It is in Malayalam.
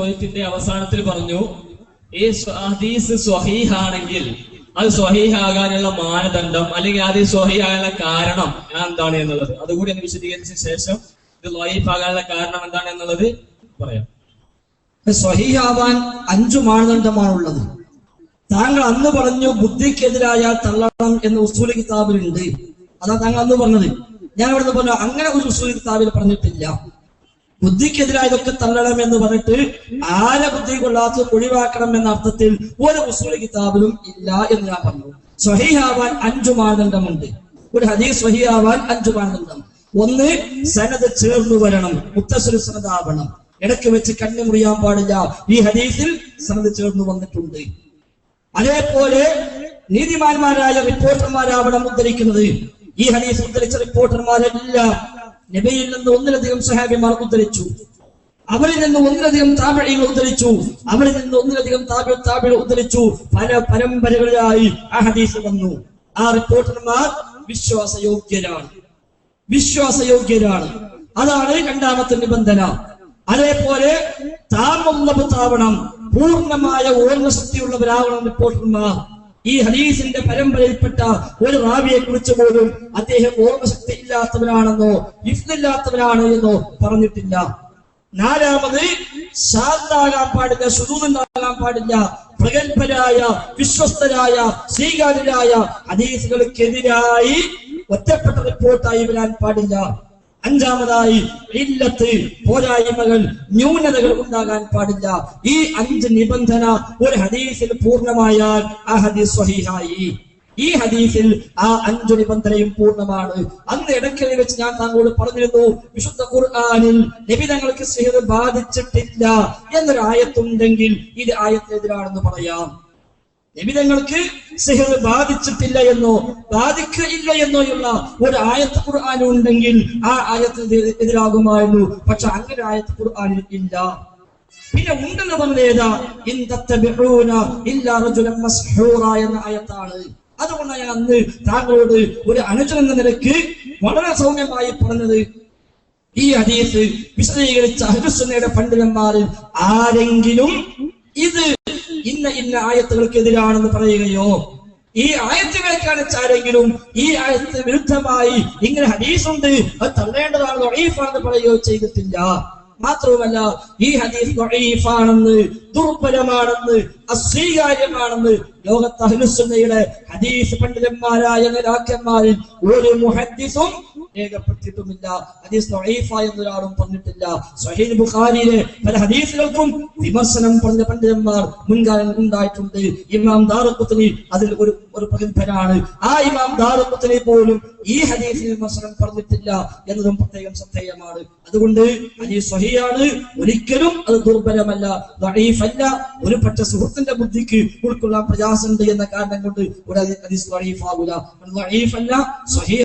ചോദ്യത്തിന്റെ അവസാനത്തിൽ പറഞ്ഞു ഈ ഹദീസ് സ്വഹീഹാണെങ്കിൽ അത് സ്വഹീഹാകാനുള്ള മാനദണ്ഡം അല്ലെങ്കിൽ അത് സ്വഹീഹാകാനുള്ള കാരണം എന്താണ് എന്നുള്ളത്? അതുകൂടി ഒന്ന് വിശദീകരിച്ച ശേഷം ഇത് ലൈഫാകാനുള്ള കാരണം എന്താണ് എന്നുള്ളത് പറയാം. സ്വഹീഹാവാൻ അഞ്ചു മാനദണ്ഡമാണുള്ളത്. താങ്കൾ അന്ന് പറഞ്ഞു ബുദ്ധിക്കെതിരായ തള്ളണം എന്ന് ഉസൂലി കിതാബിലുണ്ട്. അതാ താങ്കൾ അന്ന് പറഞ്ഞത്. ഞാൻ ഇവിടെ പറഞ്ഞു അങ്ങനെ ഒരു ഉസൂലി കിതാബിൽ പറഞ്ഞിട്ടില്ല. ബുദ്ധിക്കെതിരായതൊക്കെ തള്ളണം എന്ന് പറഞ്ഞിട്ട് ആരെ ബുദ്ധി കൊള്ളാത്തത് ഒഴിവാക്കണം എന്ന അർത്ഥത്തിൽ ഒരു മുസ്ലിം കിതാബിലും ഇല്ല എന്ന് ഞാൻ പറഞ്ഞു. സ്വഹിയാവാൻ അഞ്ചു മാനദണ്ഡമുണ്ട്. ഒരു ഹദീസ് സ്വഹിയാവാൻ അഞ്ചു മാനദണ്ഡം. ഒന്ന് സനത് ചേർന്നു വരണം മുത്തസുര സനതാവണം ഇടയ്ക്ക് വെച്ച് കണ്ണു മുറിയാൻ പാടില്ല. ഈ ഹദീസിൽ സനത് ചേർന്നു വന്നിട്ടുണ്ട്. അതേപോലെ നീതിമാന്മാരായ റിപ്പോർട്ടർമാരാവണം ഉദ്ധരിക്കുന്നത്. ഈ ഹദീസ് ഉദ്ധരിച്ച റിപ്പോർട്ടർമാരെല്ലാം നബിയിൽ നിന്ന് ഒന്നിലധികം സഹാബിമാർ ഉദ്ധരിച്ചു. അവരിൽ നിന്ന് ഒന്നിലധികം താപഴികൾ ഉദ്ധരിച്ചു. അവരിൽ നിന്ന് ഒന്നിലധികം താപ താപികൾ ഉദ്ധരിച്ചു. പല പരമ്പരകളിലായി ആ ഹദീസ് വന്നു. ആ റിപ്പോർട്ടർമാർ വിശ്വാസയോഗ്യരാണ്. വിശ്വാസയോഗ്യരാണ്. അതാണ് രണ്ടാമത്തെ നിബന്ധന. അതേപോലെ താവണം പൂർണമായ ഓർമ്മശക്തിയുള്ളവരാവണം റിപ്പോർട്ടർമാർ. ഈ ഹദീസിന്റെ പരമ്പരയിൽപ്പെട്ട ഒരു റാവിയെ കുറിച്ച് പോലും അദ്ദേഹം ഓർമ്മശക്തി ഇല്ലാത്തവനാണെന്നോ ഇഫ്തില്ലാത്തവനാണ് എന്നോ പറഞ്ഞിട്ടില്ല. നാലാമത് ശാന്താകാൻ പാടില്ല സുദൂതണ്ടാകാൻ പാടില്ല പ്രഗത്ഭരായ വിശ്വസ്തരായ സ്വീകാര്യരായ അനീസുകൾക്കെതിരായി ഒറ്റപ്പെട്ട റിപ്പോർട്ടായി വരാൻ പാടില്ല. അഞ്ചാമതായി ഇല്ലത്ത് പോരായ്മകൾ ന്യൂനതകൾ ഉണ്ടാകാൻ പാടില്ല. ഈ അഞ്ച് നിബന്ധന ഒരു ഹദീസിൽ പൂർണമായാൽ ആ ഹദീസ് സ്വഹീഹായി. ഈ ഹദീസിൽ ആ അഞ്ചു നിബന്ധനയും പൂർണമാണ്. അന്ന് ഇടയ്ക്കൽ വെച്ച് ഞാൻ താങ്കളോട് പറഞ്ഞിരുന്നു വിശുദ്ധ ഖുർആാനിൽ നിബിധങ്ങൾക്ക് സിഹർ ബാധിച്ചിട്ടില്ല എന്നൊരു ആയത്തുണ്ടെങ്കിൽ ഇത് ആയത്തിനെതിരാണെന്ന് പറയാം. നിബിധങ്ങൾക്ക് സിഹർ ബാധിച്ചിട്ടില്ല എന്നോ ബാധിക്കില്ല എന്നോ ഉള്ള ഒരു ആയത്ത് ഖുർആൻ ഉണ്ടെങ്കിൽ ആ ആയത്ത് എതിരാകുമായിരുന്നു. പക്ഷെ അങ്ങനെ ആയത്ത് ഖുർആാനിൽ ഇല്ല. പിന്നെ ഉണ്ടെന്ന് പറഞ്ഞത് ഏതാ? മസ്ഹൂറ എന്ന ആയത്താണ്. അതുകൊണ്ടാണ് ഞാൻ അന്ന് താങ്കളോട് ഒരു അനുജൻ എന്ന നിലയ്ക്ക് വളരെ സൗമ്യമായി പറഞ്ഞത്. ഈ ഹദീസ് വിശദീകരിച്ച അഹുസുന്നയുടെ പണ്ഡിതന്മാർ ആരെങ്കിലും ഇത് ഇന്ന ഇന്ന ആയത്തുകൾക്കെതിരാണെന്ന് പറയുകയോ ഈ ആയത്തുകളെ ആരെങ്കിലും ഈ ആയത്ത് വിരുദ്ധമായി ഇങ്ങനെ ഹദീസുണ്ട് അത് തള്ളേണ്ടതാണ് ലൊഴീഫാണെന്ന് പറയുകയോ ചെയ്തിട്ടില്ല. മാത്രവുമല്ല ഈ ഹദീസ് ആണെന്ന് ദുർബലമാണെന്ന് അസ്വീകാര്യമാണെന്ന് ലോകത്ത് ഹദീസ് പണ്ഡിതന്മാരായ നേതാക്കന്മാരിൽ ഒരു മുഹദ്ദിസും രേഖപ്പെടുത്തിയിട്ടുമില്ല. ഹദീസ് ലൊഴീഫ എന്നൊരാളും പറഞ്ഞിട്ടില്ല. സഹീൽ ബുഖാരിയിലെ പല ഹദീസുകൾക്കും വിമർശനം പറഞ്ഞ പണ്ഡിതന്മാർ മുൻകാലം ഉണ്ടായിട്ടുണ്ട്. ഇമാം ദാറുഖുത്തനി അതിൽ ഒരു ഒരു പ്രഗത്ഭനാണ്. ആ ഇമാം ദാറുഖുത്തനി പോലും ഈ ഹദീസിൽ വിമർശനം പറഞ്ഞിട്ടില്ല എന്നതും പ്രത്യേകം ശ്രദ്ധേയമാണ്. അതുകൊണ്ട് ഹദീസ് സഹിയാണ് ഒരിക്കലും അത് ദുർബലമല്ല ദഈഫല്ല ഒരു പക്ഷ സുഹൃത്തിന്റെ ബുദ്ധിക്ക് ഉൾക്കൊള്ളാൻ പ്രയാസമുണ്ട് എന്ന കാരണം കൊണ്ട് ഒരു ഹദീസ് ദഈഫാകൂല ദഈഫല്ല സ്വഹീ